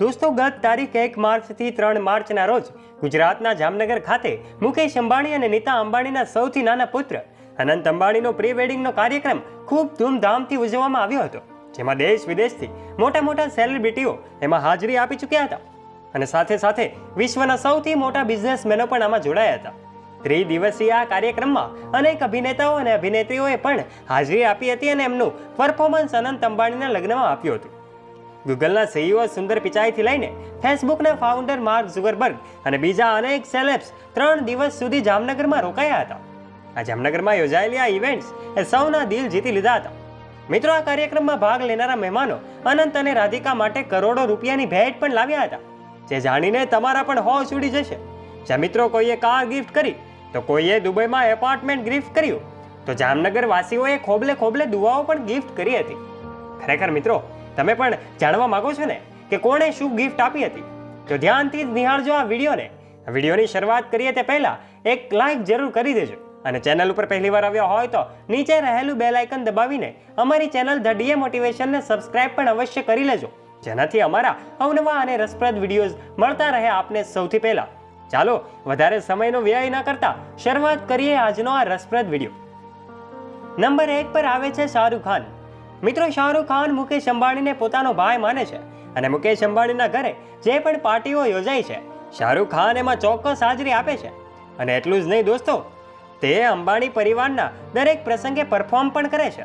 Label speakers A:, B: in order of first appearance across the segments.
A: દોસ્તો, ગત તારીખ એક માર્ચથી ત્રણ માર્ચના રોજ ગુજરાતના જામનગર ખાતે મુકેશ અંબાણી અને નીતા અંબાણીના સૌથી નાના પુત્ર અનંત અંબાણીનો પ્રી વેડિંગનો કાર્યક્રમ ખૂબ ધૂમધામથી ઉજવવામાં આવ્યો હતો, જેમાં દેશ વિદેશથી મોટા મોટા સેલિબ્રિટીઓ એમાં હાજરી આપી ચૂક્યા હતા અને સાથે સાથે વિશ્વના સૌથી મોટા બિઝનેસમેનો પણ આમાં જોડાયા હતા. ત્રિદિવસીય આ કાર્યક્રમમાં અનેક અભિનેતાઓ અને અભિનેત્રીઓએ પણ હાજરી આપી હતી અને એમનું પરફોર્મન્સ અનંત અંબાણીના લગ્નમાં આપ્યું હતું. ગૂગલના સીઈઓ સુંદર પિચાઈથી લઈને ફેસબુકના ફાઉન્ડર માર્ક ઝુગરબર્ગ અને બીજા અનેક સેલેબ્સ ત્રણ દિવસ સુધી જામનગરમાં રોકાયા હતા. આ જામનગરમાં યોજાયેલી આ ઇવેન્ટ્સ એ સૌના દિલ જીતી લીધા હતા. મિત્રો, આ કાર્યક્રમમાં ભાગ લેનારા મહેમાનો અનંત અને રાધિકા માટે કરોડો રૂપિયાની ભેટ પણ લાવ્યા હતા. જે જાણીને તમારા પણ હોશ ઉડી જશે. જ્યાં મિત્રો કોઈએ કાર ગિફ્ટ કરી, તો કોઈએ દુબઈમાં એપાર્ટમેન્ટ ગિફ્ટ કર્યું, તો જામનગર વાસીઓએ ખોબલે ખોબલે દુવાઓ પણ ગિફ્ટ કરી હતી. ખરેખર મિત્રો તમે પણ જાણવા માગો છો ને કે કોણે શું ગિફ્ટ આપી હતી? તો ધ્યાનથી જ નિહાળજો આ વિડીયોને. વિડીયોની શરૂઆત કરીએ તે પહેલાં એક લાઈક જરૂર કરી દેજો. અને ચેનલ ઉપર પહેલી વાર આવ્યા હોય તો નીચે રહેલું બેલ આઇકન દબાવીને અમારી ચેનલ ધ ડીએ મોટિવેશનને સબસ્ક્રાઇબ પણ અવશ્ય કરી લેજો. જેનાથી અમારા અવનવા અને રસપ્રદ વિડીયોઝ મળતા રહે આપને સૌથી પહેલાં. ચાલો, વધારે સમયનો વ્યય ન કરતા શરૂઆત કરીએ આજનો આ રસપ્રદ વીડિયો નંબર એક પર આવે છે શાહરૂખ ખાન. મિત્રો, શાહરૂખ ખાન, મુકેશ અંબાણીને પોતાનો ભાઈ માને છે અને મુકેશ અંબાણીના ઘરે જે પણ પાર્ટીઓ યોજાય છે, શાહરૂખ ખાન એમાં ચોક્કસ હાજરી આપે છે. અને એટલું જ નહીં દોસ્તો, તે અંબાણી પરિવારના દરેક પ્રસંગે પરફોર્મ પણ કરે છે.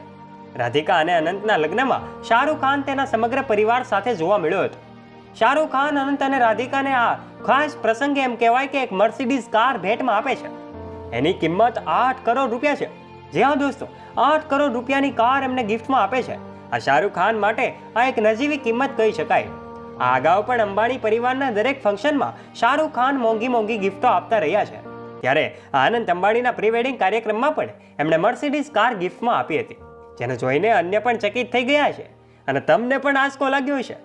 A: રાધિકા અને અનંતના લગ્નમાં શાહરૂખ ખાન તેના સમગ્ર પરિવાર સાથે જોવા મળ્યો હતો. શાહરૂખ ખાન, અનંત અને રાધિકાને આ ખાસ પ્રસંગે એમ કહેવાય કે એક મર્સિડીઝ કાર ભેટમાં આપે છે. એની કિંમત આઠ કરોડ રૂપિયા છે. જી હા, દોસ્તો. આઠ કરોડ રૂપિયાની કાર એમને ગિફ્ટમાં આપે છે. આ શાહરૂખ ખાન માટે આ એક નજીવી કિંમત કહી શકાય. આ અગાઉ પણ અંબાણી પરિવારના દરેક ફંક્શનમાં શાહરૂખ ખાન મોંઘી મોંઘી ગિફ્ટો આપતા રહ્યા છે. ત્યારે આનંદ અંબાણીના પ્રી વેડિંગ કાર્યક્રમમાં પણ એમણે મર્સિડીઝ કાર ગિફ્ટમાં આપી હતી, જેને જોઈને અન્ય પણ ચકિત થઈ ગયા છે અને તમને પણ આંચકો લાગ્યો છે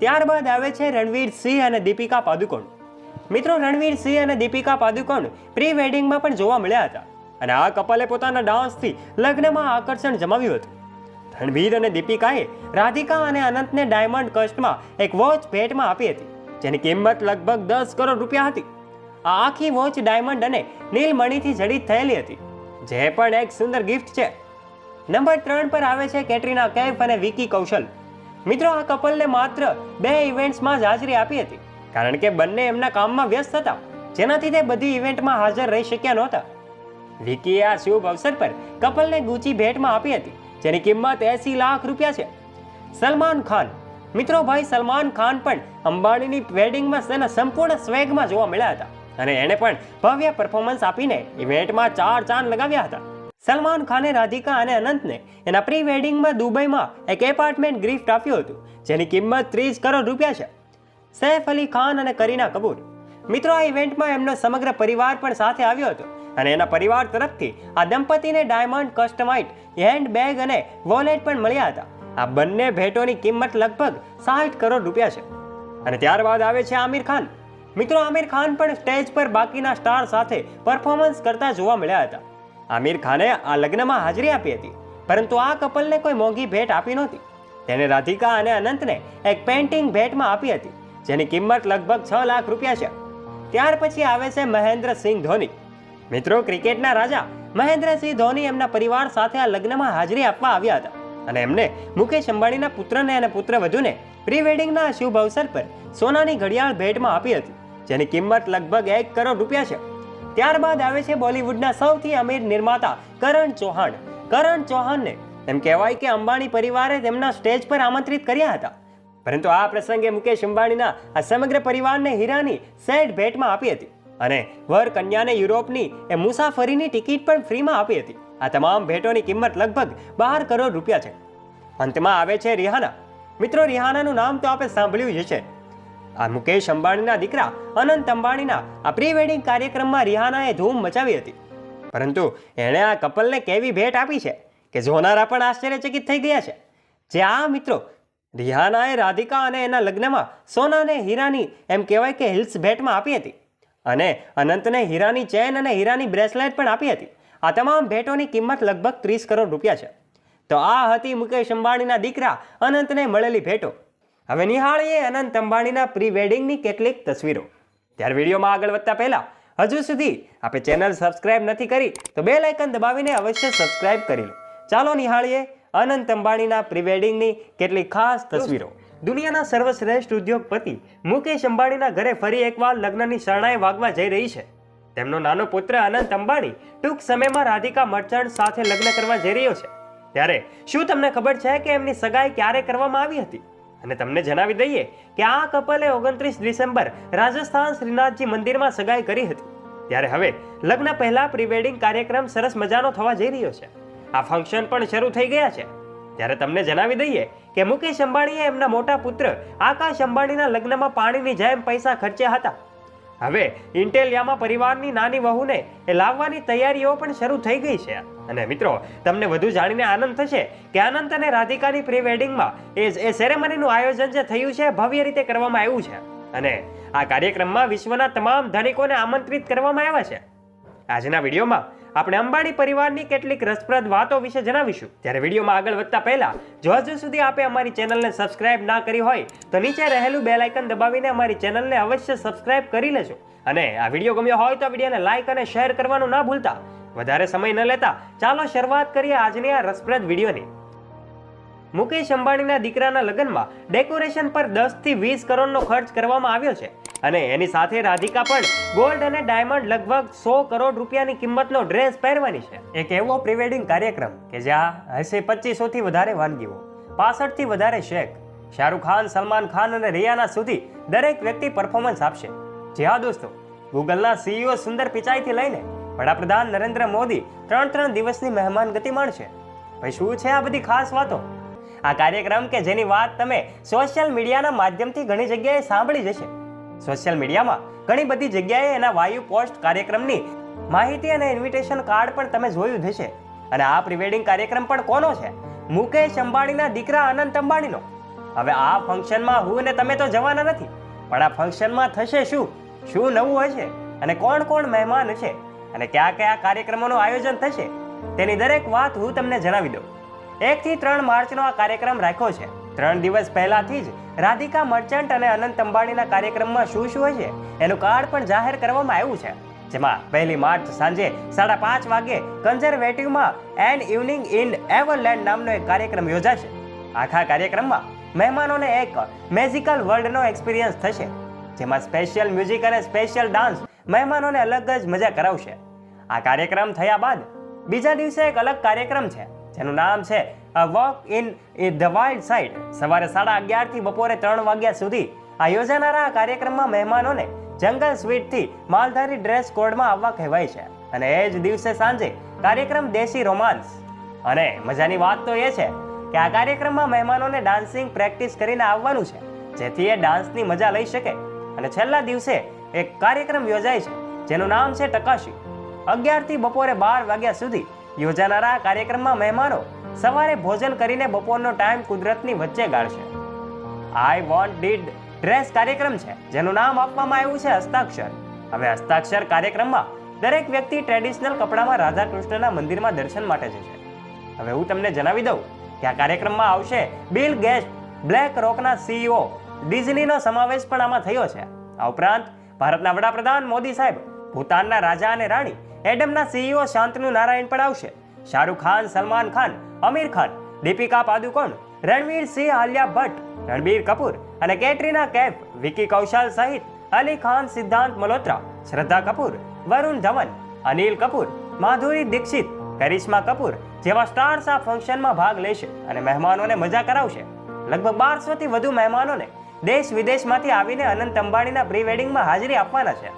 A: ત્યારબાદ આવે છે રણવીર સિંહ અને દીપિકા પાદુકોણ. મિત્રો, રણવીર સિંહ અને દીપિકા પાદુકોણ પ્રી વેડિંગમાં પણ જોવા મળ્યા હતા. અને આ કપલે પોતાના ડાન્સથી લગ્નમાં આકર્ષણ જમાવ્યું હતું. રણવીર અને દીપિકાએ રાધિકા અને અનંતને ડાયમંડ કસ્ટમાં એક વોચ ભેટમાં આપી હતી, જેની કિંમત લગભગ દસ કરોડ રૂપિયા હતી. આ આખી વોચ ડાયમંડ અને નીલમણીથી જડિત થયેલી હતી, જે પણ એક સુંદર ગિફ્ટ છે. નંબર ત્રણ પર આવે છે કેટરીના કૈફ અને વિકી કૌશલ. મિત્રો, આ કપલને માત્ર બે ઇવેન્ટ્સમાં જ હાજરી આપી હતી, કારણ કે બંને એમના કામમાં વ્યસ્ત હતા, જેનાથી તે બધી ઇવેન્ટમાં હાજર રહી શક્યા નહોતા. વિકીએ આ શુભ અવસર પર કપલને ગુચી ભેટમાં આપી હતી, જેની કિંમત એસી લાખ રૂપિયા છે. સલમાન ખાન, મિત્રો ભાઈ સલમાન ખાન પણ અંબાણીની વેડિંગમાં તેના સંપૂર્ણ સ્વેગમાં જોવા મળ્યા હતા અને એણે પણ ભવ્ય પરફોર્મન્સ આપીને ઇવેન્ટમાં ચાર ચાંદ લગાવ્યા હતા. સલમાન ખાને રાધિકા અને અનંતને એના પ્રી વેડિંગમાં દુબઈમાં એક એપાર્ટમેન્ટ ગિફ્ટ આપ્યું હતું, જેની કિંમત ત્રીસ કરોડ રૂપિયા છે. સૈફ અલી ખાન અને કરીના કપૂર. મિત્રો, આ ઇવેન્ટમાં એમનો સમગ્ર પરિવાર પણ સાથે આવ્યો હતો. અને એના પરિવાર તરફથી આ દંપતીને ડાયમંડ કસ્ટમાઇટ હેન્ડ બેગ અને વોલેટ પણ મળ્યા હતા. આ બંને ભેટોની કિંમત લગભગ સાઠ કરોડ રૂપિયા છે. અને ત્યારબાદ આવે છે આમિર ખાન. મિત્રો, આમિર ખાન પણ સ્ટેજ પર બાકીના સ્ટાર સાથે પરફોર્મન્સ કરતા જોવા મળ્યા હતા. આમિર ખાને આ લગ્નમાં હાજરી આપી હતી, પરંતુ આ કપલને કોઈ મોંઘી ભેટ આપી નહોતી. તેને રાધિકા અને અનંતને એક પેન્ટિંગ ભેટમાં આપી હતી, જેની કિંમત લગભગ છ લાખ રૂપિયા છે. ત્યાર પછી આવે છે મહેન્દ્રસિંહ ધોની. મિત્રો, ક્રિકેટના રાજા મહેન્દ્રસિંહ ધોની એમના પરિવાર સાથે આ લગ્નમાં હાજરી આપવા આવ્યા હતા અને એમને મુકેશ અંબાણીના પુત્રને અને પુત્રવધુને પ્રી વેડિંગના શુભ અવસર પર સોનાની ઘડિયાળ ભેટમાં આપી હતી, જેની કિંમત લગભગ એક કરોડ રૂપિયા છે. ત્યારબાદ આવે છે બોલિવૂડના સૌથી અમીર નિર્માતા કરણ ચૌહાણ. કરણ ચૌહાણને એમ કહેવાય કે અંબાણી પરિવારે તેમના સ્ટેજ પર આમંત્રિત કર્યા હતા. પરંતુ આ પ્રસંગે મુકેશ અંબાણીના આ સમગ્ર પરિવારને હીરાની સેટ ભેટમાં આપી હતી. અને વર કન્યાને યુરોપની એ મુસાફરીની ટિકિટ પણ ફ્રીમાં આપી હતી. આ તમામ ભેટોની કિંમત લગભગ બાર કરોડ રૂપિયા છે. અંતમાં આવે છે રિહાના. મિત્રો, રિહાનાનું નામ તો આપણે સાંભળ્યું જ છે આ મુકેશ અંબાણીના દીકરા અનંત અંબાણીના આ પ્રી વેડિંગ કાર્યક્રમમાં રિહાનાએ ધૂમ મચાવી હતી. પરંતુ એણે આ કપલને કેવી ભેટ આપી છે કે જોનારા પણ આશ્ચર્યચકિત થઈ ગયા છે? જે આ મિત્રો, રિહાનાએ રાધિકા અને એના લગ્નમાં સોના અને હીરાની એમ કહેવાય કે હિલ્સ ભેટમાં આપી હતી. અને અનંતને હીરાની ચેન અને હીરાની બ્રેસલેટ પણ આપી હતી. આ તમામ ભેટોની કિંમત લગભગ ત્રીસ કરોડ રૂપિયા છે. તો આ હતી મુકેશ અંબાણીના દીકરા અનંતને મળેલી ભેટો. હવે નિહાળીએ અનંત અંબાણીના પ્રી વેડિંગની કેટલીક તસવીરો. ત્યારે વિડીયોમાં આગળ વધતા પહેલા, હજુ સુધી આપણે ચેનલ સબસ્ક્રાઇબ નથી કરી, તો બે લાઇકન દબાવીને અવશ્ય સબસ્ક્રાઇબ કરી લો. ચાલો નિહાળીએ અનંત અંબાણીના પ્રી વેડિંગની કેટલીક ખાસ તસવીરો. દુનિયાના સર્વશ્રેષ્ઠ ઉદ્યોગપતિ મુકેશ અંબાણીના ઘરે ફરી એકવાર લગ્નની શરણાઈ વાગવા જઈ રહી છે. તેમનો નાનો પુત્ર અનંત અંબાણી ટૂંક સમયમાં રાધિકા મર્ચન્ટ સાથે લગ્ન કરવા જઈ રહ્યો છે. ત્યારે શું તમને ખબર છે કે એમની સગાઈ ક્યારે કરવામાં આવી હતી? અને તમને જણાવી દઈએ કે આ કપલે ઓગણત્રીસ ડિસેમ્બર રાજસ્થાન શ્રીનાથજી મંદિરમાં સગાઈ કરી હતી. ત્યારે હવે લગ્ન પહેલા પ્રી વેડિંગ કાર્યક્રમ સરસ મજાનો થવા જઈ રહ્યો છે. આ ફંક્શન પણ શરૂ થઈ ગયા છે. ત્યારે તમને જણાવી દઈએ કે મુકેશ અંબાણીએ એમના મોટા પુત્ર આકાશ અંબાણીના લગ્નમાં પાણીની જેમ પૈસા ખર્ચ્યા હતા. હવે ઇન્ટેલિયામાં પરિવારની નાની વહુને એ લાવવાની તૈયારીઓ પણ શરૂ થઈ ગઈ છે. અને મિત્રો, તમને વધુ જાણીને આનંદ થશે કે આનંદ અને રાધિકાની પ્રી વેડિંગમાં એ એ સેરેમનીનું આયોજન જે થયું છે ભવ્ય રીતે કરવામાં આવ્યું છે. અને આ કાર્યક્રમમાં વિશ્વના તમામ ધનિકોને આમંત્રિત કરવામાં આવ્યા છે. આજના વિડીયોમાં આપણે અંબાણી પરિવારની કેટલીક રસપ્રદ વાતો વિશે જણાવીશું. ત્યારે વિડીયોમાં આગળ વધતા પહેલા, જો હજુ સુધી આપે અમારી ચેનલને સબસ્ક્રાઇબ ના કરી હોય, તો નીચે રહેલું બેલ આઇકન દબાવીને અમારી ચેનલને અવશ્ય સબસ્ક્રાઇબ કરી લેજો. અને આ વીડિયો ગમ્યો હોય તો વિડીયોને લાઇક અને શેર કરવાનું ના ભૂલતા. વધારે સમય ન લેતા, ચાલો શરૂઆત કરીએ આજની આ રસપ્રદ વિડીયોની. મુકેશ અંબાણીના દીકરાના લગ્નમાં ડેકોરેશન પર દસથી વીસ કરોડનો ખર્ચ કરવામાં આવ્યો છે. અને એની સાથે રાધિકા પણ ગોલ્ડ અને ડાયમંડ લગભગ સો કરોડ રૂપિયાની કિંમતનો ડ્રેસ પહેરવાની છે. એક એવો પ્રીવેડિંગ કાર્યક્રમ કે જ્યાં હશે પચીસો થી વધારે વાનગીઓ પાસઠથી વધારે શેખ શાહરૂખ ખાન, સલમાન ખાન અને રિયાના સુધી દરેક વ્યક્તિ પરફોર્મન્સ આપશે. જી હા દોસ્તો, ગૂગલના સીઈઓ સુંદર પિચાઈથી લઈને વડાપ્રધાન નરેન્દ્ર મોદી ત્રણ ત્રણ દિવસની મહેમાન ગતિ માણશે. ભાઈ, શું છે આ બધી ખાસ વાતો? આ કાર્યક્રમ કે જેની વાત તમે સોશિયલ મીડિયાના માધ્યમથી ઘણી જગ્યાએ સાંભળી જશે. સોશિયલ મીડિયામાં. ઘણી બધી જગ્યાએ એના વાયુ પોસ્ટ કાર્યક્રમની માહિતી અને ઇન્વિટેશન કાર્ડ પણ તમે જોયું થશે અને આ પ્રિવેડિંગ કાર્યક્રમ પણ કોનો છે? મુકેશ અંબાણીના દીકરા અનંત અંબાણીનો. હવે આ ફંક્શનમાં હું ને તમે તો જવાના નથી. પણ આ ફંક્શનમાં થશે શું? શું નવું હશે? અને કોણ કોણ મહેમાન છે? અને કયા કયા કાર્યક્રમોનું આયોજન થશે? તેની દરેક વાત હું તમને જણાવી દઉં. એકથી ત્રણ માર્ચનો આ કાર્યક્રમ રાખ્યો છે. ત્રણ દિવસ પહેલાથી જ રાધિકા મર્ચન્ટ અને અનંત અંબાણીના કાર્યક્રમમાં શું શું હશે, એનું કાર્ડ પણ જાહેર કરવામાં આવ્યું છે. જેમાં પહેલી માર્ચ સાંજે સાડા પાંચ વાગે કન્ઝર્વેટિવમાં એન ઇવનિંગ ઇન એવરલેન્ડ નામનો એક કાર્યક્રમ યોજાશે. આખા કાર્યક્રમમાં મહેમાનોને એક મેજિકલ વર્લ્ડનો એક્સપિરિયન્સ થશે, જેમાં સ્પેશિયલ મ્યુઝિક અને સ્પેશિયલ ડાન્સ મહેમાનોને અલગ જ મજા કરાવશે. આ કાર્યક્રમ થયા બાદ બીજા દિવસે એક અલગ કાર્યક્રમ છે. જેનું નામ છે walk in the wild side સવારે સાડા અગિયારથી બપોરે ત્રણ વાગ્યા સુધી આ યોજાનારા આ કાર્યક્રમમાં મહેમાનોને જંગલ સ્વીટથી માલધારી ડ્રેસ કોડમાં આવવા કહેવાય છે. અને એ જ દિવસે સાંજે કાર્યક્રમ દેશી રોમાન્સ. અને મજાની વાત તો એ છે કે આ કાર્યક્રમમાં મહેમાનોને ડાન્સિંગ પ્રેક્ટિસ કરીને આવવાનું છે, જેથી એ ડાન્સની મજા લઈ શકે. અને છેલ્લા દિવસે એક કાર્યક્રમ યોજાય છે, જેનું નામ છે ટકાશી. અગિયારથી બપોરે બાર વાગ્યા સુધી યોજાનારા આ કાર્યક્રમમાં મહેમાનો સવારે ભોજન કરીને બપોરનો ટાઈમ કુદરતની વચ્ચે ગાળશે. આઈ વોન્ટ ડીડ ડ્રેસ કાર્યક્રમ છે, જેનું નામ આપવામાં આવ્યું છે હસ્તાક્ષર. હવે હસ્તાક્ષર કાર્યક્રમમાં દરેક વ્યક્તિ ટ્રેડિશનલ કપડામાં રાધા કૃષ્ણના મંદિરમાં દર્શન માટે જશે. હવે હું તમને જણાવી દઉં કે આ કાર્યક્રમમાં આવશે બિલ ગેસ્ટ બ્લેક રોકના સીઈઓ ડિઝનીનો સમાવેશ પણ આમાં થયો છે. આ ઉપરાંત ભારતના વડાપ્રધાન મોદી સાહેબ ભૂતાનના રાજા અને રાણી, એડમના સીઈઓ શાંતનુ નારાયણ પણ આવશે. શાહરૂખ ખાન, સલમાન ખાન, અમીર ખાન, દીપિકા પાદુકોણ, રણવીર સિંહ આલિયા ભટ્ટ, રણબીર કપૂર અને કેટરીના કૈફ, વિકી કૌશલ સહિત અલી ખાન, સિદ્ધાંત મલ્હોત્રા, શ્રદ્ધા કપૂર, વરુણ ધવન, અનિલ કપૂર, માધુરી દીક્ષિત, કરિશ્મા કપૂર જેવા સ્ટાર્સ આ ફંક્શનમાં ભાગ લેશે અને મહેમાનોને મજા કરાવશે. લગભગ બારસોથી વધુ મહેમાનોને દેશ વિદેશમાંથી આવીને અનંત અંબાણીના પ્રી વેડિંગમાં હાજરી આપવાના છે.